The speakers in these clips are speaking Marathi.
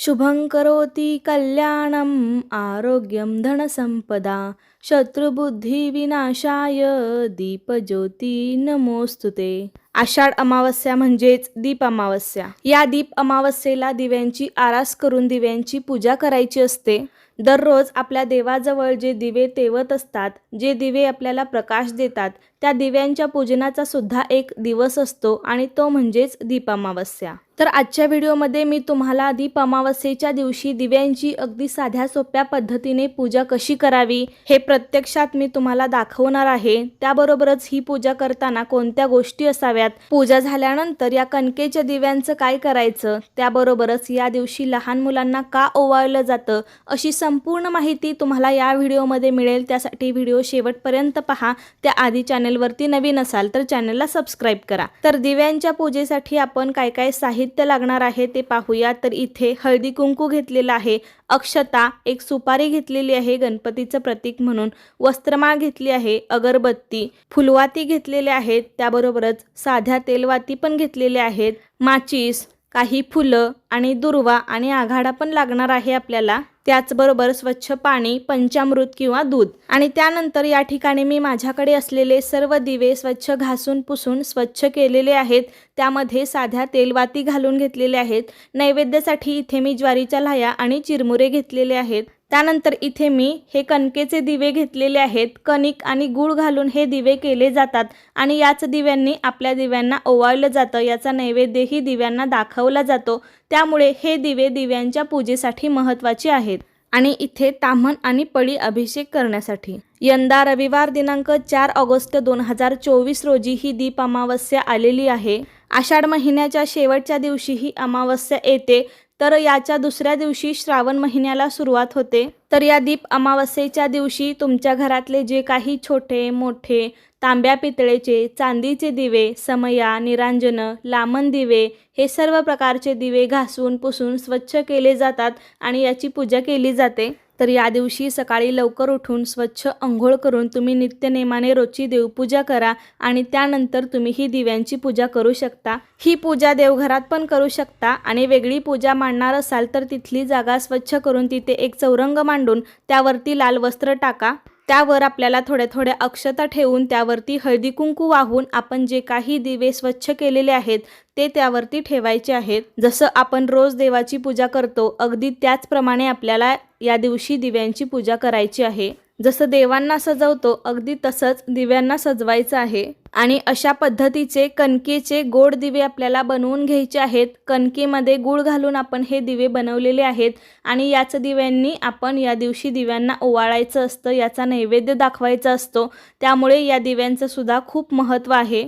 शुभं करोति कल्याणम् आरोग्यं धनसंपदा शत्रुबुद्धिविनाशाय दीपज्योती नमोस्तु ते। आषाढ अमावस्या म्हणजेच दीप अमावस्या. या दीप अमावस्येला दिव्यांची आरास करून दिव्यांची पूजा करायची असते. दररोज आपल्या देवाजवळ जे दिवे तेवत असतात जे दिवे आपल्याला प्रकाश देतात त्या दिव्यांच्या पूजनाचा सुद्धा एक दिवस असतो आणि तो म्हणजेच दीपामावस्या. तर आजच्या व्हिडिओमध्ये मी तुम्हाला दीप अमावस्येच्या दिवशी दिव्यांची अगदी साध्या सोप्या पद्धतीने पूजा कशी करावी हे प्रत्यक्षात मी तुम्हाला दाखवणार आहे. त्याबरोबरच ही पूजा करताना कोणत्या गोष्टी असाव्यात पूजा झाल्यानंतर या कणकेच्या दिव्यांचं काय करायचं त्याबरोबरच या दिवशी लहान मुलांना का ओवाळलं जातं अशी संपूर्ण माहिती तुम्हाला या व्हिडिओमध्ये मिळेल. त्यासाठी व्हिडिओ शेवटपर्यंत पहा. त्या आधी चॅनेलवरती नवीन असाल तर चॅनलला सबस्क्राईब करा. तर दिव्यांच्या पूजेसाठी आपण काय काय साहित्य लागणार आहे ते पाहूया. तर इथे हळदी कुंकू घेतलेलं आहे. अक्षता एक सुपारी घेतलेली आहे गणपतीचं प्रतीक म्हणून. वस्त्रमाळ घेतली आहे अगरबत्ती. फुलवाती घेतलेल्या आहेत त्याबरोबरच साध्या तेलवाती पण घेतलेल्या आहेत. माचीस काही फुलं आणि दुर्वा आणि आघाडा पण लागणार आहे आपल्याला. त्याचबरोबर स्वच्छ पाणी पंचामृत किंवा दूध. आणि त्यानंतर या ठिकाणी मी माझ्याकडे असलेले सर्व दिवे स्वच्छ घासून पुसून स्वच्छ केलेले आहेत. त्यामध्ये साध्या तेलवाती घालून घेतलेले आहेत. नैवेद्यासाठी इथे मी ज्वारीच्या लाह्या आणि चिरमुरे घेतलेले आहेत. त्यानंतर इथे मी हे कणकेचे दिवे घेतलेले आहेत. कणिक आणि गूळ घालून हे दिवे केले जातात आणि याच दिव्यांनी आपल्या दिव्यांना ओवाळलं जातं. याचा नैवेद्यही दिव्यांना दाखवला जातो. त्यामुळे हे दिवे दिव्यांच्या पूजेसाठी महत्त्वाचे आहेत. आणि इथे ताम्हण आणि पळी अभिषेक करण्यासाठी. यंदा रविवार दिनांक चार ऑगस्ट दोन हजार चोवीस रोजी ही दीप अमावस्या आलेली आहे. आषाढ महिन्याच्या शेवटच्या दिवशी ही अमावस्या येते तर याच्या दुसऱ्या दिवशी श्रावण महिन्याला सुरुवात होते. तर या दीप अमावस्येच्या दिवशी तुमच्या घरातले जे काही छोटे मोठे तांब्या पितळेचे चांदीचे दिवे समया निरांजन लामण दिवे हे सर्व प्रकारचे दिवे घासून पुसून स्वच्छ केले जातात आणि याची पूजा केली जाते. तर या दिवशी सकाळी लवकर उठून स्वच्छ अंघोळ करून तुम्ही नित्यनेमाने रोजची देवपूजा करा आणि त्यानंतर तुम्ही ही दिव्यांची पूजा करू शकता. ही पूजा देवघरात पण करू शकता आणि वेगळी पूजा मांडणार असाल तर तिथली जागा स्वच्छ करून तिथे एक चौरंग मांडून त्यावरती लाल वस्त्र टाका. त्यावर आपल्याला थोड्या थोड्या अक्षता ठेवून त्यावरती हळदी कुंकू वाहून आपण जे काही दिवे स्वच्छ केलेले आहेत ते त्यावरती ठेवायचे आहेत. जसं आपण रोज देवाची पूजा करतो अगदी त्याचप्रमाणे आपल्याला या दिवशी दिव्यांची पूजा करायची आहे. जसं देवांना सजवतो अगदी तसंच दिव्यांना सजवायचं आहे. आणि अशा पद्धतीचे कणकेचे गोड दिवे आपल्याला बनवून घ्यायचे आहेत. कणकेमध्ये गूळ घालून आपण हे दिवे बनवलेले आहेत. आणि याच दिव्यांनी आपण या दिवशी दिव्यांना ओवाळायचं असतं याचा नैवेद्य दाखवायचा असतो. त्यामुळे या दिव्यांचं सुद्धा खूप महत्त्व आहे.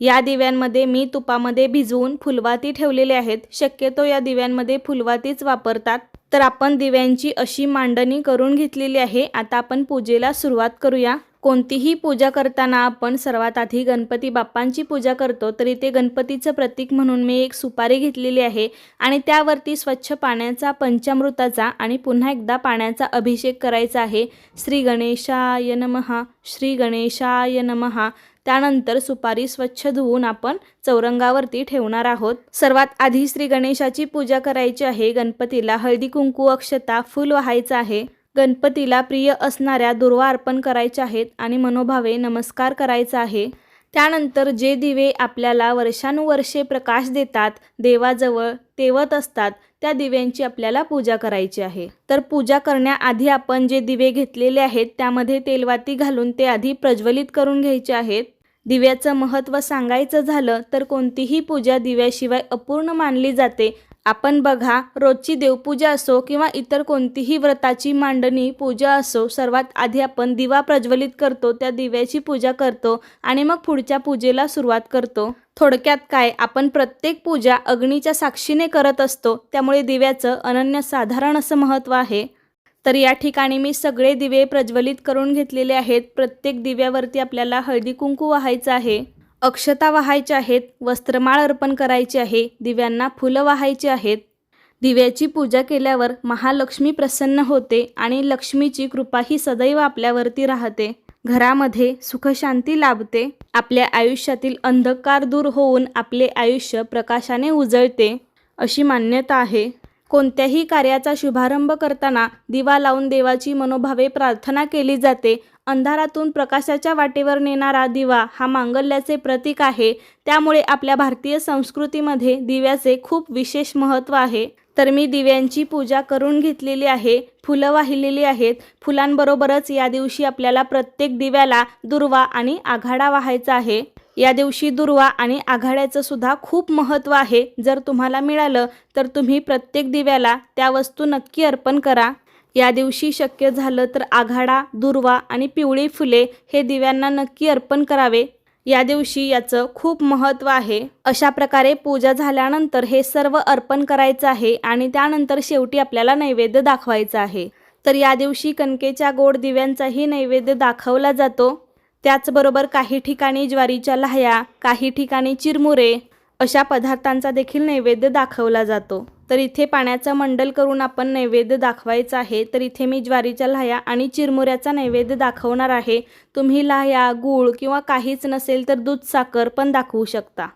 या दिव्यांमध्ये मी तुपामध्ये भिजवून फुलवाती ठेवलेले आहेत. शक्यतो या दिव्यांमध्ये फुलवातीच वापरतात. तर आपण दिव्यांची अशी मांडणी करून घेतलेली आहे. आता आपण पूजेला सुरुवात करूया. कोणतीही पूजा करताना आपण सर्वात आधी गणपती बाप्पांची पूजा करतो. तर इथे गणपतीचं प्रतीक म्हणून मी एक सुपारी घेतलेली आहे आणि त्यावरती स्वच्छ पाण्याचा पंचामृताचा आणि पुन्हा एकदा पाण्याचा अभिषेक करायचा आहे. श्री गणेशाय नमहा श्री गणेशाय नमहा त्यानंतर सुपारी स्वच्छ धुवून आपण चौरंगावरती ठेवणार आहोत. सर्वात आधी श्री गणेशाची पूजा करायची आहे. गणपतीला हळदी कुंकू अक्षता फुल व्हायचं आहे. गणपतीला प्रिय असणाऱ्या दुर्वा अर्पण करायच्या आहेत आणि मनोभावे नमस्कार करायचा आहे. त्यानंतर जे दिवे आपल्याला वर्षानुवर्षे प्रकाश देतात देवाजवळ तेवत असतात त्या दिव्यांची आपल्याला पूजा करायची आहे. तर पूजा करण्याआधी आपण जे दिवे घेतलेले आहेत त्यामध्ये तेलवाती घालून ते आधी प्रज्वलित करून घ्यायचे आहेत. दिव्याचं महत्त्व सांगायचं झालं तर कोणतीही पूजा दिव्याशिवाय अपूर्ण मानली जाते. आपण बघा रोजची देवपूजा असो किंवा इतर कोणतीही व्रताची मांडणी पूजा असो सर्वात आधी आपण दिवा प्रज्वलित करतो त्या दिव्याची पूजा करतो आणि मग पुढच्या पूजेला सुरुवात करतो. थोडक्यात काय आपण प्रत्येक पूजा अग्नीच्या साक्षीने करत असतो त्यामुळे दिव्याचं अनन्यसाधारण असं महत्त्व आहे. तर या ठिकाणी मी सगळे दिवे प्रज्वलित करून घेतलेले आहेत. प्रत्येक दिव्यावरती आपल्याला हळदी कुंकू वाहायचं आहे. अक्षता वाहायच्या आहेत. वस्त्रमाळ अर्पण करायची आहे. दिव्यांना फुलं वाहायची आहेत. दिव्याची पूजा केल्यावर महालक्ष्मी प्रसन्न होते आणि लक्ष्मीची कृपा ही सदैव आपल्यावरती राहते. घरामध्ये सुखशांती लाभते. आपल्या आयुष्यातील अंधकार दूर होऊन आपले आयुष्य प्रकाशाने उजळते अशी मान्यता आहे. कोणत्याही कार्याचा शुभारंभ करताना दिवा लावून देवाची मनोभावे प्रार्थना केली जाते. अंधारातून प्रकाशाच्या वाटेवर नेणारा दिवा हा मांगल्याचे प्रतीक आहे. त्यामुळे आपल्या भारतीय संस्कृतीमध्ये दिव्याचे खूप विशेष महत्त्व आहे. तर मी दिव्यांची पूजा करून घेतलेली आहे फुलं वाहिलेली आहेत. फुलांबरोबरच या दिवशी आपल्याला प्रत्येक दिव्याला दुर्वा आणि आघाडा वाहायचा आहे. या दिवशी दुर्वा आणि आघाड्याचं सुद्धा खूप महत्त्व आहे. जर तुम्हाला मिळालं तर तुम्ही प्रत्येक दिव्याला त्या वस्तू नक्की अर्पण करा. या दिवशी शक्य झालं तर आघाडा दुर्वा आणि पिवळी फुले हे दिव्यांना नक्की अर्पण करावे. या दिवशी याचं खूप महत्त्व आहे. अशा प्रकारे पूजा झाल्यानंतर हे सर्व अर्पण करायचं आहे आणि त्यानंतर शेवटी आपल्याला नैवेद्य दाखवायचा आहे. तर या दिवशी कणकेच्या गोड दिव्यांचाही नैवेद्य दाखवला जातो. त्याचबरोबर काही ठिकाणी ज्वारीच्या लाह्या काही ठिकाणी चिरमुरे अशा पदार्थांचा देखील नैवेद्य दाखवला जातो. तर इथे पाण्याचं मंडल करून आपण नैवेद्य दाखवायचं आहे तर इथे मी ज्वारीच्या लाह्या आणि चिरमुऱ्याचा नैवेद्य दाखवणार आहे. तुम्ही लाह्या गूळ किंवा काहीच नसेल तर दूध साखर पण दाखवू शकता.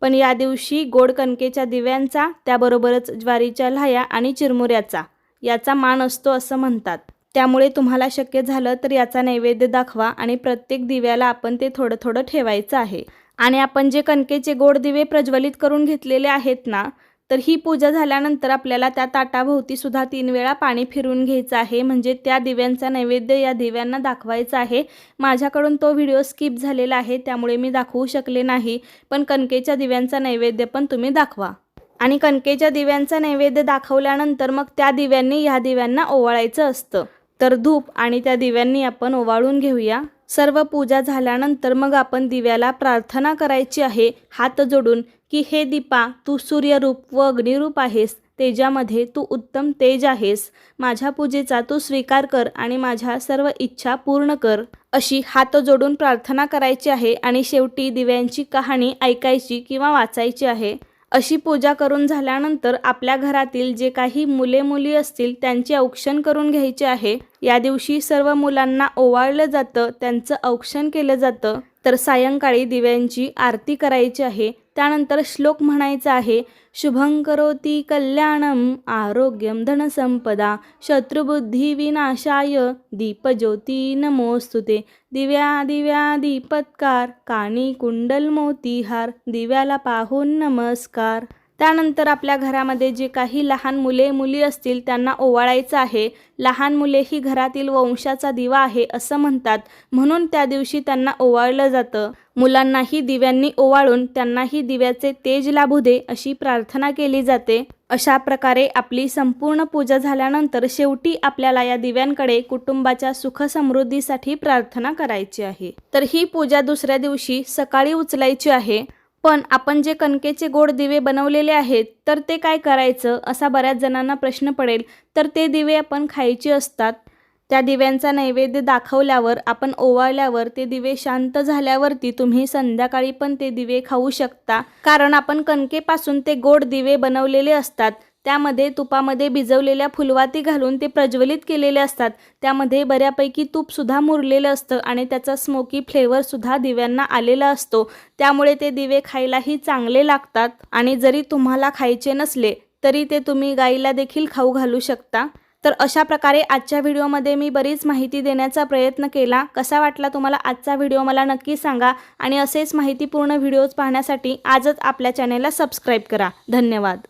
पण या दिवशी गोड कणकेच्या दिव्यांचा त्याबरोबरच ज्वारीच्या लाह्या आणि चिरमुऱ्याचा याचा मान असतो असं म्हणतात. त्यामुळे तुम्हाला शक्य झालं तर याचा नैवेद्य दाखवा आणि प्रत्येक दिव्याला आपण ते थोडं थोडं ठेवायचं आहे. आणि आपण जे कणकेचे गोड दिवे प्रज्वलित करून घेतलेले आहेत ना तर ही पूजा झाल्यानंतर आपल्याला त्या ताटाभोवती सुद्धा तीन वेळा पाणी फिरून घ्यायचं आहे. म्हणजे त्या दिव्यांचा नैवेद्य या दिव्यांना दाखवायचा आहे. माझ्याकडून तो व्हिडिओ स्किप झालेला आहे त्यामुळे मी दाखवू शकले नाही. पण कणकेच्या दिव्यांचा नैवेद्य पण तुम्ही दाखवा. आणि कणकेच्या दिव्यांचा नैवेद्य दाखवल्यानंतर मग त्या दिव्यांनी ह्या दिव्यांना ओवाळायचं असतं. तर धूप आणि त्या दिव्यांनी आपण ओवाळून घेऊया. सर्व पूजा झाल्यानंतर मग आपण दिव्याला प्रार्थना करायची आहे. हात जोडून की हे दीपा तू सूर्यरूप व अग्निरूप आहेस. तेजामध्ये तू उत्तम तेज आहेस. माझ्या पूजेचा तू स्वीकार कर आणि माझ्या सर्व इच्छा पूर्ण कर. अशी हात जोडून प्रार्थना करायची आहे आणि शेवटी दिव्यांची कहाणी ऐकायची किंवा वाचायची आहे. अशी पूजा करून झाल्यानंतर आपल्या घरातील जे काही मुले मुली असतील त्यांचे औक्षण करून घ्यायचे आहे. या दिवशी सर्व मुलांना ओवाळलं जातं त्यांचं औक्षण केलं जातं. तर सायंकाळी दिव्यांची आरती करायची आहे. त्यानंतर श्लोक म्हणायचा आहे शुभं करोती कल्याणम आरोग्यम धनसंपदा शत्रुबुद्धी विनाशाय दीपज्योती नमोस्तुते दिव्या दिव्या दीपत्कार काणी कुंडल मोतीहार दिव्याला पाहून नमस्कार। त्यानंतर आपल्या घरामध्ये जे काही लहान मुले मुली असतील त्यांना ओवाळायचं आहे. लहान मुले ही घरातील वंशाचा दिवा आहे असं म्हणतात. म्हणून त्या दिवशी त्यांना ओवाळलं जातं. मुलांनाही दिव्यांनी ओवाळून त्यांनाही दिव्याचे तेज लाभू दे अशी प्रार्थना केली जाते. अशा प्रकारे आपली संपूर्ण पूजा झाल्यानंतर शेवटी आपल्याला या दिव्यांकडे कुटुंबाच्या सुख समृद्धीसाठी प्रार्थना करायची आहे. तर ही पूजा दुसऱ्या दिवशी सकाळी उचलायची आहे. पण आपण जे कणकेचे गोड दिवे बनवलेले आहेत तर ते काय करायचं असा बऱ्याच जणांना प्रश्न पडेल. तर ते दिवे आपण खायचे असतात. त्या दिव्यांचा नैवेद्य दाखवल्यावर आपण ओवाळल्यावर ते दिवे शांत झाल्यावरती तुम्ही संध्याकाळी पण ते दिवे खाऊ शकता. कारण आपण कणकेपासून ते गोड दिवे बनवलेले असतात. त्यामध्ये तुपामध्ये भिजवलेल्या फुलवाती घालून ते प्रज्वलित केलेले असतात. त्यामध्ये बऱ्यापैकी तूपसुद्धा मुरलेलं असतं आणि त्याचा स्मोकी फ्लेवरसुद्धा दिव्यांना आलेला असतो. त्यामुळे ते दिवे खायलाही चांगले लागतात आणि जरी तुम्हाला खायचे नसले तरी ते तुम्ही गाईला देखील खाऊ घालू शकता. तर अशा प्रकारे आजच्या व्हिडिओमध्ये मी बरीच माहिती देण्याचा प्रयत्न केला. कसा वाटला तुम्हाला आजचा व्हिडिओ मला नक्की सांगा आणि असेच माहितीपूर्ण व्हिडिओज पाहण्यासाठी आजच आपल्या चॅनेलला सबस्क्राईब करा. धन्यवाद.